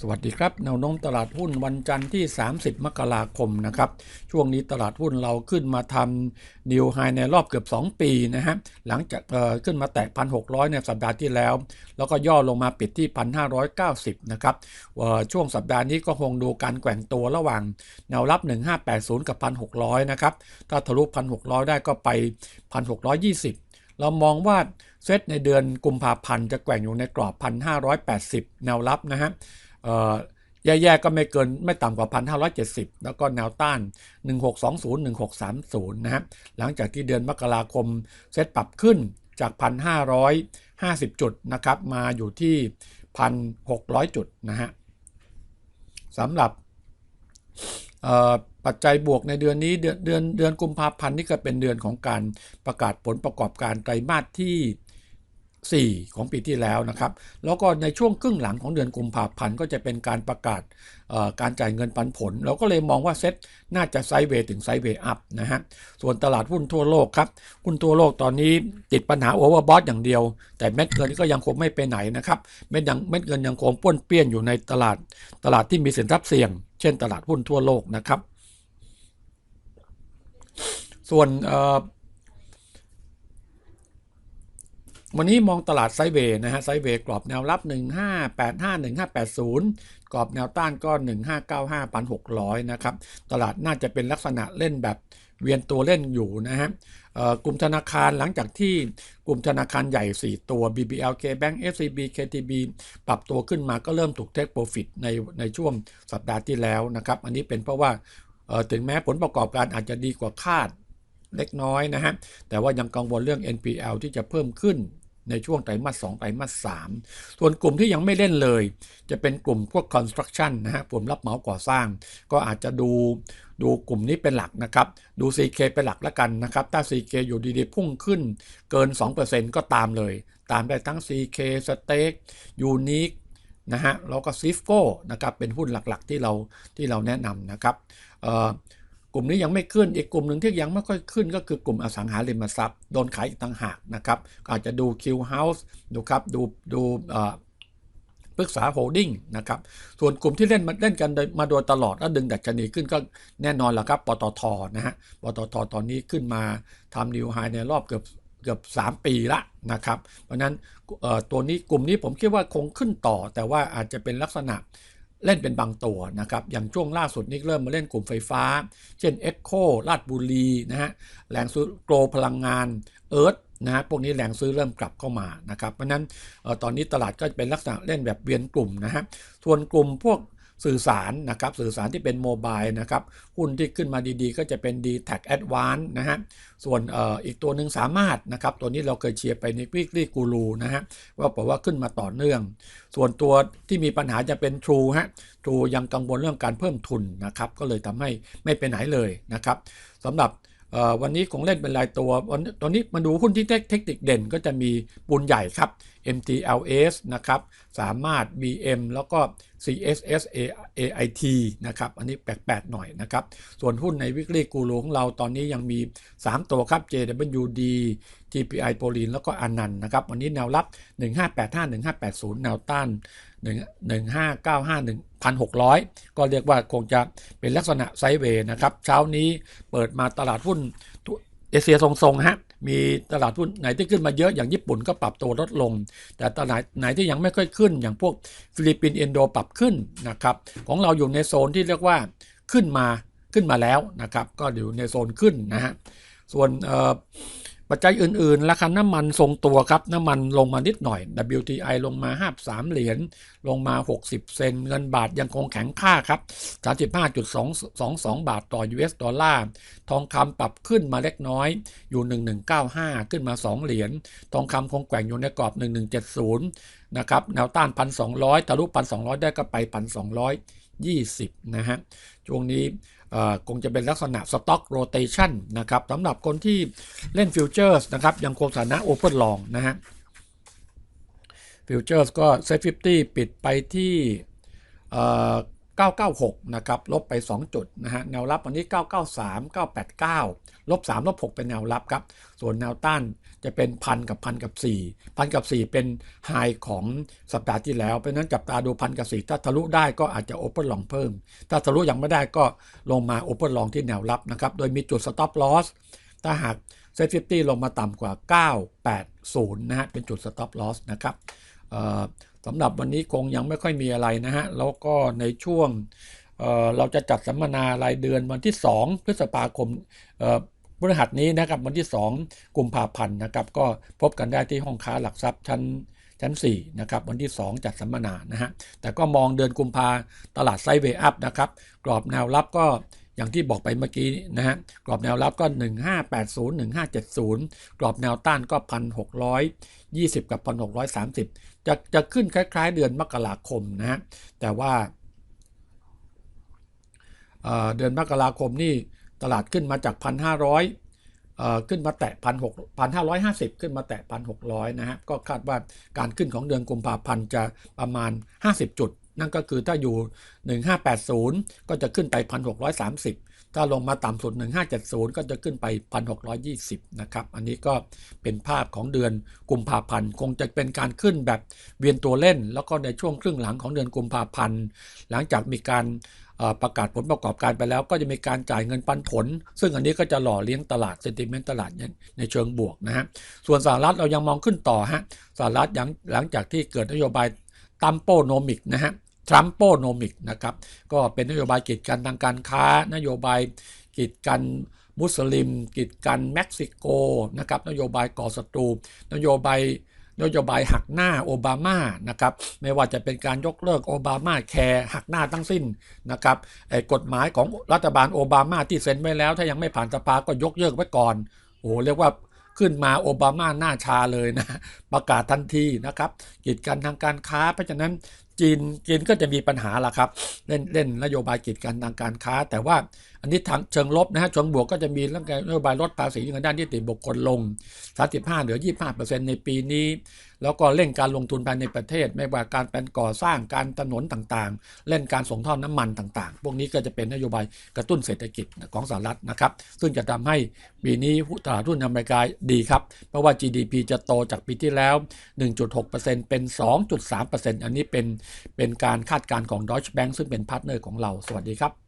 สวัสดีครับแนวโน้มตลาดหุ้นวันจันทร์ที่ 30 มกราคมนะครับ ช่วงนี้ตลาดหุ้นเราขึ้นมาทำนิวไฮในรอบเกือบ 2 ปีนะฮะหลังจากขึ้นมาแตะ 1,600 ในสัปดาห์ที่แล้ว แล้วก็ย่อลงมาปิดที่ 1,590 นะครับช่วงสัปดาห์นี้ก็คงดูการแกว่งตัวระหว่างแนวรับ 1580 กับ 1,600 นะครับ ถ้าทะลุ 1,600 ได้ก็ไป 1,620เรามองว่าเซตในเดือนกุมภาพันธ์จะแกว่งอยู่ในกรอบ 1,580 แนวรับนะฮะ แย่ๆก็ไม่เกินไม่ต่ำกว่า 1,570 แล้วก็แนวต้าน 1620 1630 นะฮะหลังจากที่เดือนมกราคมเซตปรับขึ้นจาก 1,550 จุดนะครับมาอยู่ที่ 1,600 จุดนะฮะสำหรับปัจจัยบวกในเดือนนี้เดือนเดือนเดือนกุมภาพันธ์นี่ก็เป็นเดือนของการประกาศผลประกอบการไตรมาสที่ 4 ของปีที่แล้วนะครับ แล้วก็ในช่วงครึ่งหลังของเดือนกุมภาพันธ์ก็จะเป็นการประกาศการจ่ายเงินปันผล เราก็เลยมองว่าเซ็ตน่าจะไซด์เวย์ถึงไซด์เวย์อัพนะฮะ ส่วนตลาดหุ้นทั่วโลกครับ หุ้นทั่วโลกตอนนี้ติดปัญหาโอเวอร์บอทอย่างเดียว แต่เม็ดเงินก็ยังคงไม่ไปไหนนะครับ เม็ดยังเม็ดเงินยังคงป้วนเปี้ยนอยู่ในตลาดตลาดที่มีสินทรัพย์เสี่ยง เช่น ตลาดหุ้นทั่วโลกนะครับ ส่วนเอ่อ วันนี้มองตลาดไซเวย์นะฮะไซเวย์กรอบแนวรับ 1585 1580 กรอบแนวต้านก็ 1595 1,600 นะครับ ตลาดน่าจะเป็นลักษณะเล่นแบบเวียนตัวเล่นอยู่นะฮะกลุ่มธนาคารหลังจากที่กลุ่มธนาคารใหญ่ 4 ตัว BBL KBank SCB KTB ปรับตัวขึ้นมาก็เริ่มถูกเทคโปรฟิตในในช่วงสัปดาห์ที่แล้วนะครับ อันนี้เป็นเพราะว่าถึงแม้ผลประกอบการอาจจะดีกว่าคาดเล็กน้อยนะฮะ แต่ว่ายังกังวลเรื่อง NPL ที่จะเพิ่มขึ้น ในช่วงไตรมาส2ไตรมาส3ส่วนกลุ่มที่ยังไม่เล่นเลย จะเป็นกลุ่มพวก construction นะฮะกลุ่มรับเหมาก่อสร้าง ก็อาจจะดูดูกลุ่มนี้เป็นหลักนะครับ ดู CK เป็นหลักล้วกันนะครับ ถ้า CK อยู่ดีๆ พุ่งขึ้นเกิน 2%ก็ตามเลย ตามได้ทั้ง CK Stake Unique นะฮะแล้วก็ Cisco นะครับเป็นหุ้นหลักๆที่เราที่เราแนะนำนะครับเอ่อ กลุ่มนี้ยังไม่ขึ้นอีกกลุ่มหนึ่งที่ยังไม่ค่อยขึ้นก็คือกลุ่มอสังหาริมทรัพย์โดนขายอีกต่างหากนะครับอาจจะดู Q House ดูครับดูดูปรึกษาโฮลดิ้งนะครับ ส่วนกลุ่มที่เล่นมาเล่นกันมาโดยตลอดแล้วดึงดัชนีขึ้นก็แน่นอนแหละครับ ปตทนะฮะ ปตทตอนนี้ขึ้นมาทำนิวไฮในรอบเกือบเกือบ 3 ปีละนะครับ เพราะนั้นตัวนี้กลุ่มนี้ผมคิดว่าคงขึ้นต่อ แต่ว่าอาจจะเป็นลักษณะ เล่นเป็นบางตัวนะครับ อย่างช่วงล่าสุดนี่เริ่มมาเล่นกลุ่มไฟฟ้า เช่น Echo ลาดบุรีนะฮะแหล่งซื้อโกลพลังงานเอิร์ธนะฮะพวกนี้แหล่งซื้อเริ่มกลับเข้ามานะครับ เพราะนั้นออตอนนี้ตลาดก็จะเป็นลักษณะเล่นแบบเวียนกลุ่มนะฮะส่วนกลุ่มพวก สื่อสารนะครับสื่อสารที่เป็นโมบายนะครับหุ้นที่ขึ้นมาดีๆ ก็จะเป็น d t a c Advance นะฮะส่วนอ,อ,อีกตัวหนึ่งสามารถนะครับตัวนี้เราเคยเชียร์ไปใน Weekly Guru นะฮะว่าบอกว่าขึ้นมาต่อเนื่อง ส่วนตัวที่มีปัญหาจะเป็น True ฮะ True ยังกังวลเรื่องการเพิ่มทุนนะครับก็เลยทำให้ไม่ไปไหนเลยนะครับสำหรับวันนี้คงเล่นเป็นรายตัววันตอนนี้มาดูหุ้นที่เทคเทคนิคเด่นก็จะมีปูนใหญ่ครับ MTLS นะครับ สามารถ BM แล้วก็ CSS AIT นะครับ อันนี้แปลกๆหน่อยนะครับ ส่วนหุ้นในวิกฤตกูรูของเราตอนนี้ยังมี 3 ตัวครับ JWD TPI โปลินแล้วก็อนันต์นะครับ วันนี้แนวรับ 1585 1580 แนวต้าน 1595 1,600 ก็เรียกว่าคงจะเป็นลักษณะไซด์เวย์นะครับ เช้านี้เปิดมาตลาดหุ้น เอเชียทรงๆฮะ มีตลาดหุ้นไหนที่ขึ้นมาเยอะอย่างญี่ปุ่นก็ปรับตัวลดลง แต่ตลาดไหนที่ยังไม่ค่อยขึ้น อย่างพวกฟิลิปปินส์อินโดปรับขึ้นนะครับ ของเราอยู่ในโซนที่เรียกว่าขึ้นมาขึ้นมาแล้วนะครับ ก็อยู่ในโซนขึ้นนะฮะ ส่วนเอ่อ ปัจจัยอื่นๆ ราคาน้ำมันทรงตัวครับ น้ำมันลงมานิดหน่อย WTI ลงมา 53 เหรียญ ลงมา 60 เซน เงินบาทยังคงแข็งค่าครับ 35.22 บาทต่อ US ดอลลาร์ ทองคำปรับขึ้นมาเล็กน้อย อยู่ 1195 ขึ้นมา 2 เหรียญ ทองคำคงแกว่งอยู่ในกรอบ 1170 นะครับ แนวต้าน 1,200 ทะลุ 1,200 ได้ก็ไป 1,220 นะฮะ ช่วงนี้ คงจะเป็นลักษณะ Stock Rotation นะครับสำหรับคนที่เล่นฟิวเจอร์สนะครับยังคงสถานะ Open Long นะฮะฟิวเจอร์สก็ Set 50ปิดไปที่เอ่อ996 นะครับ ลบไป 2 จุดนะฮะ แนวรับวันนี้ 993 989 ลบ 3 ลบ 6 เป็นแนวรับครับ ส่วนแนวต้าน จะเป็นพันกับพันกับ4พันกับ4เป็นไฮของสัปดาห์ที่แล้ว เพราะนั้นจับตาดูพันกับ4ถ้าทะลุได้ก็อาจจะโอเ n นลองเพิ่ม ถ้าทะลุยังไม่ได้ก็ลงมาโอเ n นลองที่แนวรับนะครับ โดยมีจุด stop loss ถ้าหากเซ็ตฟิลงมาต่ำกว่า 980 นะฮะ เป็นจุด stop loss นะครับสำหรับวันนี้คงยังไม่ค่อยมีอะไรนะฮะ แล้วก็ในช่วงเเราจะจัดสัมมนารายเดือนวันที่ 2 พฤษภาคม พฤหัสนี้นะครับวันที่ 2 กุมภาพันธ์นะครับก็พบกันได้ที่ห้องค้าหลักทรัพย์ชั้นชั้น4นะครับวันที่ 2 จัดสัมมนานะฮะแต่ก็มองเดือนกุมภาตลาดไซเวย์อัพนะครับกรอบแนวรับก็อย่างที่บอกไปเมื่อกี้นะฮะกรอบแนวรับก็ 1580 1570 กรอบแนวต้านก็ 1620 กับ 1630 จะจะขึ้นคล้ายๆ เดือนมกราคมนะฮะแต่ว่าเดือนมกราคมนี่ ตลาดขึ้นมาจาก 1,500ขึ้นมาแตะพันห้าร้อยห้าสิบขึ้นมาแตะพันหกร้อยนะฮะ ก็คาดว่าการขึ้นของเดือนกุมภาพันธ์จะประมาณ 50 จุด นั่นก็คือถ้าอยู่ 1580 ก็จะขึ้นไป 1630 ถ้าลงมาต่ำสุด 1570 ก็จะขึ้นไป 1620 นะครับ อันนี้ก็เป็นภาพของเดือนกุมภาพันธ์ คงจะเป็นการขึ้นแบบเวียนตัวเล่น แล้วก็ในช่วงครึ่งหลังของเดือนกุมภาพันธ์ หลังจากมีการประกาศผลประกอบการไปแล้ว ก็จะมีการจ่ายเงินปันผล ซึ่งอันนี้ก็จะหล่อเลี้ยงตลาดเซนติเมนต์ตลาดในเชิงบวกนะฮะ ส่วนสหรัฐเรายังมองขึ้นต่อฮะ สหรัฐหลังจากที่เกิดนโยบายตัมโปโนมิกนะฮะ ทรัมโปโนมิกนะครับก็เป็นนโยบายกีดกันทางการค้านโยบายกีดกันมุสลิมกีดกันเม็กซิโกนะครับนโยบายก่อศัตรูนโยบายนโยบายหักหน้าโอบามานะครับไม่ว่าจะเป็นการยกเลิกโอบามาแคร์หักหน้าทั้งสิ้นนะครับกฎหมายของรัฐบาลโอบามาที่เซ็นไว้แล้ว ถ้ายังไม่ผ่านสภาก็ยกเลิกไว้ก่อนโอ้เรียกว่าขึ้นมาโอบามาหน้าชาเลยนะ ประกาศทันทีนะครับกีดกันทางการค้าเพราะฉะนั้น จีนจีนก็จะมีปัญหาละครับเล่นเล่นนโยบายกีดกันทางการค้า แต่ว่าอันนี้ทางเชิงลบนะฮะเชิงบวกก็จะมีเรื่องนโยบายลดภาษีเงินด้านนิติบุคคลลง 35 เหลือ 25%ในปีนี้ แล้วก็เร่งการลงทุนภายในประเทศ ไม่ว่าการเป็นก่อสร้างการถนนต่างๆ เล่นการส่งท่อน้ำมันต่างๆ พวกนี้ก็จะเป็นนโยบายกระตุ้นเศรษฐกิจของสหรัฐนะครับ ซึ่งจะทำให้ปีนี้ตลาดหุ้นอเมริกาดีครับ เพราะว่า GDP จะโตจากปีที่แล้ว 1.6%เป็น 2.3%อันนี้เป็นเป็นการคาดการณ์ของ Deutsche Bank ซึ่งเป็นพาร์ทเนอร์ของเรา สวัสดีครับ